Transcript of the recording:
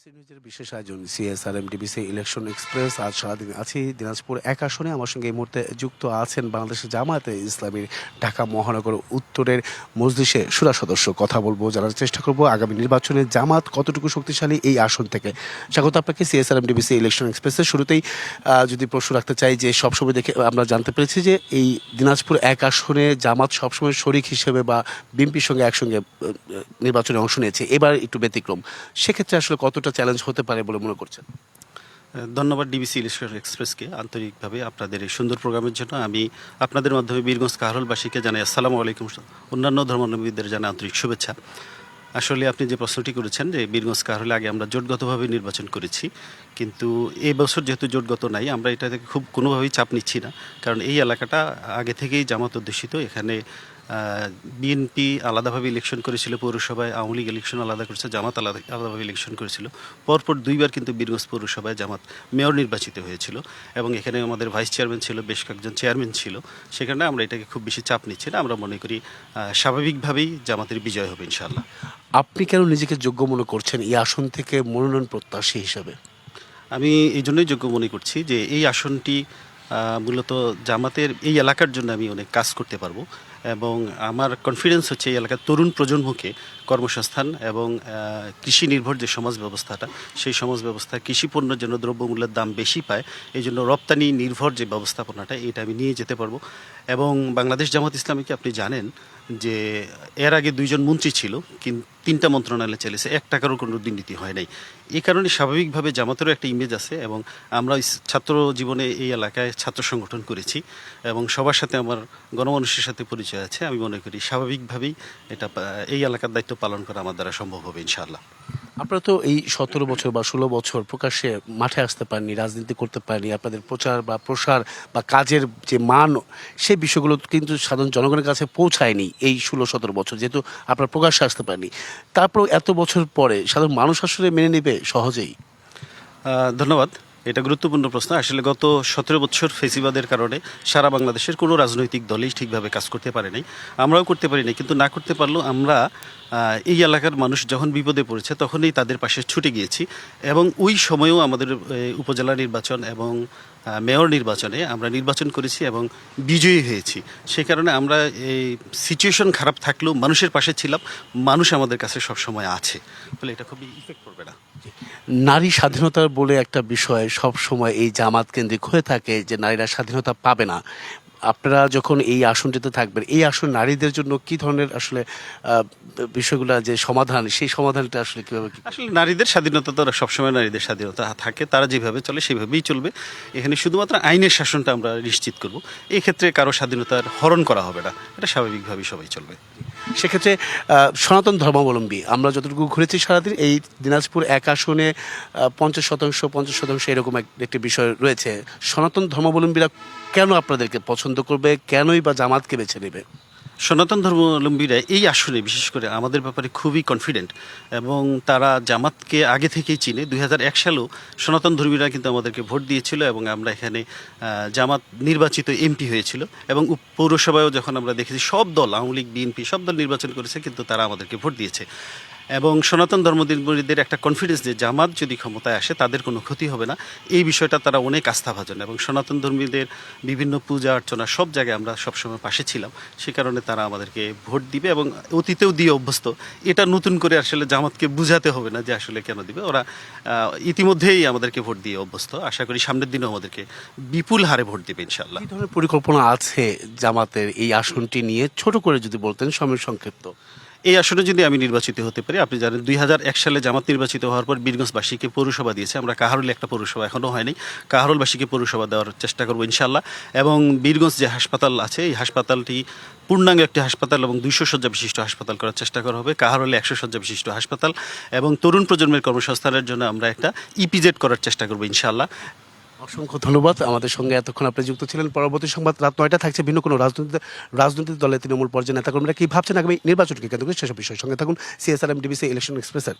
বিশেষ আয়োজন, CSRM DBC election express আজ সারাদিন আছি দিনাজপুর এক আসনে। আমার সঙ্গে এই মুহূর্তে যুক্ত আছেন বাংলাদেশের জামায়াতে ইসলামীর ঢাকা মহানগর উত্তরের মজলিসে সুরা সদস্য। কথা বলব, জানার চেষ্টা করব আগামী নির্বাচনে জামাত কতটুকু শক্তিশালী এই আসন থেকে। স্বাগত আপনাকে সিএসআরএম ডিবিসি ইলেকশন এক্সপ্রেসের শুরুতেই। যদি প্রশ্ন রাখতে চাই যে সবসময় দেখে আমরা জানতে পেরেছি যে এই দিনাজপুর এক আসনে জামাত সবসময় শরিক হিসেবে বা বিএনপির সঙ্গে একসঙ্গে নির্বাচনে অংশ নিয়েছে। এবার একটু ব্যতিক্রম। সেক্ষেত্রে আসলে কতটা চ্যালেঞ্জ হতে পারে বলে মনে করছেন? ধন্যবাদ ডিবিসি ইলেকশন এক্সপ্রেসকে আন্তরিকভাবে আপনাদের এই সুন্দর প্রোগ্রামের জন্য। আমি আপনাদের মাধ্যমে বীরগঞ্জ কাহরলবাসীকে জানাই আসসালামু আলাইকুম। অন্যান্য ধর্মাবলম্বীদের জানাই আন্তরিক শুভেচ্ছা। আসলে আপনি যে প্রশ্নটি করেছেন যে বীরগঞ্জ কাহরলে আগে আমরা জোটগতভাবে নির্বাচন করেছি, কিন্তু এই বছর যেহেতু জোটগত নাই, আমরা এটা থেকে খুব কোনোভাবেই চাপ নিচ্ছি না। কারণ এই এলাকাটা আগে থেকেই জামাত অধ্যুষিত, এখানে বিএনপি আলাদাভাবে ইলেকশন করেছিল পৌরসভায় আওয়ামী লীগ ইলেকশন আলাদা করেছে জামাত আলাদা আলাদাভাবে ইলেকশন করেছিল। পরপর দুইবার কিন্তু বীরগঞ্জ পৌরসভায় জামাত মেয়র নির্বাচিত হয়েছিল এবং এখানে আমাদের ভাইস চেয়ারম্যান ছিল বেশ কয়েকজন চেয়ারম্যান ছিল। সেখানে আমরা এটাকে খুব বেশি চাপ নিচ্ছি না আমরা মনে করি স্বাভাবিকভাবেই জামাতের বিজয় হবে ইনশাল্লাহ আপনি কেন নিজেকে যোগ্য মনে করছেন এই আসন থেকে মনোনয়ন প্রত্যাশী হিসাবে? আমি এই জন্যই যোগ্য মনে করছি যে এই আসনটি মূলত জামাতের এই এলাকার জন্য আমি অনেক কাজ করতে পারব। এবং আমার কনফিডেন্স হচ্ছে এই এলাকার তরুণ প্রজন্মকে কর্মসংস্থান এবং কৃষি নির্ভর যে সমাজ ব্যবস্থাটা, সেই সমাজ ব্যবস্থা কৃষি পণ্যের জন্য দ্রব্যমূল্যের দাম বেশি পায়, এই জন্য রপ্তানি নির্ভর যে ব্যবস্থাপনাটা, এটা আমি নিয়ে যেতে পারব। এবং বাংলাদেশ জামাত ইসলামীকে আপনি জানেন যে, এর আগে দুইজন মন্ত্রী ছিল কিন্তু তিনটা মন্ত্রণালয় চলেছে এক টাকারও কোনো দুর্নীতি হয় নাই। এই কারণে স্বাভাবিকভাবে জামাতেরও একটা ইমেজ আছে এবং আমরা ছাত্র জীবনে এই এলাকায় ছাত্র সংগঠন করেছি এবং সবার সাথে আমার গণমানুষের সাথে পরিচয় আছে আমি মনে করি স্বাভাবিকভাবেই এটা এই এলাকার দায়িত্ব পালন করা আমার দ্বারা সম্ভব হবে ইনশাআল্লাহ। আপনারা তো এই সতেরো বছর বা ষোলো বছর প্রকাশ্যে মাঠে আসতে পারেননি রাজনীতি করতে পারেনি আপনাদের প্রচার বা প্রসার বা কাজের যে মান সে বিষয়গুলো কিন্তু সাধারণ জনগণের কাছে পৌঁছায়নি এই ষোলো সতেরো বছর যেহেতু আপনারা প্রকাশ্যে আসতে পারেনি তারপর এত বছর পরে সাধারণ মানুষ আসলে মেনে নেবে সহজেই? ধন্যবাদ। এটা গুরুত্বপূর্ণ প্রশ্ন। আসলে গত সতেরো বছর ফেসিবাদের কারণে সারা বাংলাদেশের কোনো রাজনৈতিক দলই ঠিকভাবে কাজ করতে পারে নাই। আমরাও করতে পারি নাই, কিন্তু না করতে পারলেও আমরা এই এলাকার মানুষ যখন বিপদে পড়েছে তখনই তাদের পাশে ছুটে গিয়েছি এবং ওই সময়েও আমাদের উপজেলা নির্বাচন এবং মেয়র নির্বাচনে আমরা নির্বাচন করেছি এবং বিজয়ী হয়েছি। সে কারণে আমরা এই সিচুয়েশন খারাপ থাকলেও মানুষের পাশে ছিলাম, মানুষ আমাদের কাছে সবসময় আছে ফলে এটা খুবই ইফেক্ট করবে না। নারী স্বাধীনতার বলে একটা বিষয় সব সময় এই জামাত কেন্দ্রিক হয়ে থাকে যে নারীরা স্বাধীনতা পাবে না। আপনারা যখন এই আসনটিতে থাকবেন, এই আসন নারীদের জন্য কি ধরনের আসলে বিষয়গুলো যে সমাধান, সেই সমাধানটা আসলে কীভাবে আসলে নারীদের স্বাধীনতা তো সবসময় নারীদের স্বাধীনতা থাকে, তারা যেভাবে চলে সেভাবেই চলবে। এখানে শুধুমাত্র আইনের শাসনটা আমরা নিশ্চিত করব। এই ক্ষেত্রে কারও স্বাধীনতার হরণ করা হবে না, এটা স্বাভাবিকভাবেই সবাই চলবে। সেক্ষেত্রে সনাতন ধর্মাবলম্বী, আমরা যতটুকু ঘুরেছি সারাদিন, এই দিনাজপুর এক আসনে পঞ্চাশ শতাংশ পঞ্চাশ শতাংশ এরকম এক- একটি বিষয় রয়েছে। সনাতন ধর্মাবলম্বীরা কেন আপনাদেরকে পছন্দ করবে? কেনই বা জামাতকে বেছে নেবে? সনাতন ধর্মাবলম্বীরা এই আসনে বিশেষ করে আমাদের ব্যাপারে খুবই কনফিডেন্ট এবং তারা জামাতকে আগে থেকেই চিনে। দুই হাজার এক সালেও সনাতন ধর্মীরা কিন্তু আমাদেরকে ভোট দিয়েছিল এবং আমরা এখানে জামাত নির্বাচিত এমপি হয়েছিল এবং পৌরসভায়ও যখন আমরা দেখেছি, সব দল, আওয়ামী লীগ, বিএনপি সব দল নির্বাচন করেছে, কিন্তু তারা আমাদেরকে ভোট দিয়েছে। এবং সনাতন ধর্মদীদের একটা কনফিডেন্স যে জামাত যদি ক্ষমতায় আসে, তাদের কোনো ক্ষতি হবে না। এই বিষয়টা তারা অনেক আস্থাভাজন এবং সনাতন ধর্মীদের বিভিন্ন পূজা অর্চনা সব জায়গায় আমরা সবসময় পাশে ছিলাম। সে কারণে তারা আমাদেরকে ভোট দিবে এবং অতীতেও দিয়ে অভ্যস্ত। এটা নতুন করে আসলে জামাতকে বুঝাতে হবে না যে আসলে কেন দিবে। ওরা ইতিমধ্যেই আমাদেরকে ভোট দিয়ে অভ্যস্ত। আশা করি সামনের দিনেও আমাদেরকে বিপুল হারে ভোট দিবে ইনশাল্লাহ ধরনের পরিকল্পনা আছে জামাতের এই আসনটি নিয়ে? ছোট করে যদি বলতেন, সময় সংক্ষিপ্ত। এই আসনে যদি আমি নির্বাচিত হতে পারি, আপনি জানেন দুই হাজার এক সালে জামাত নির্বাচিত হওয়ার পর বীরগঞ্জবাসীকে পৌরসভা দিয়েছে। আমরা কাহারুলে একটা পৌরসভা এখনও হয়নি। কাহারুলবাসীকে পৌরসভা দেওয়ার চেষ্টা করব ইনশাল্লাহ এবং বীরগঞ্জ যে হাসপাতাল আছে, এই হাসপাতালটি পূর্ণাঙ্গ একটি হাসপাতাল এবং দুইশো শয্যা বিশিষ্ট হাসপাতাল করার চেষ্টা করা হবে। কাহারলে একশো শয্যা বিশিষ্ট হাসপাতাল এবং তরুণ প্রজন্মের কর্মসংস্থানের জন্য আমরা একটা ইপিজেড করার চেষ্টা করব ইনশাল্লাহ অসংখ্য ধন্যবাদ। আমাদের সঙ্গে এতক্ষণ আপনি যুক্ত ছিলেন। পরবর্তী সংবাদ রাত নয়টা থাকছে। ভিন্ন কোনো রাজনৈতিক রাজনৈতিক দলের তৃণমূল পর্যায়ে নেতাকর্মীরা কি ভাবছেন? আগামী নির্বাচনকে কেন্দ্র করে সেসব বিষয়ের সঙ্গে থাকুন। সিএসআরএম ডিবিসি ইলেকশন এক্সপ্রেসের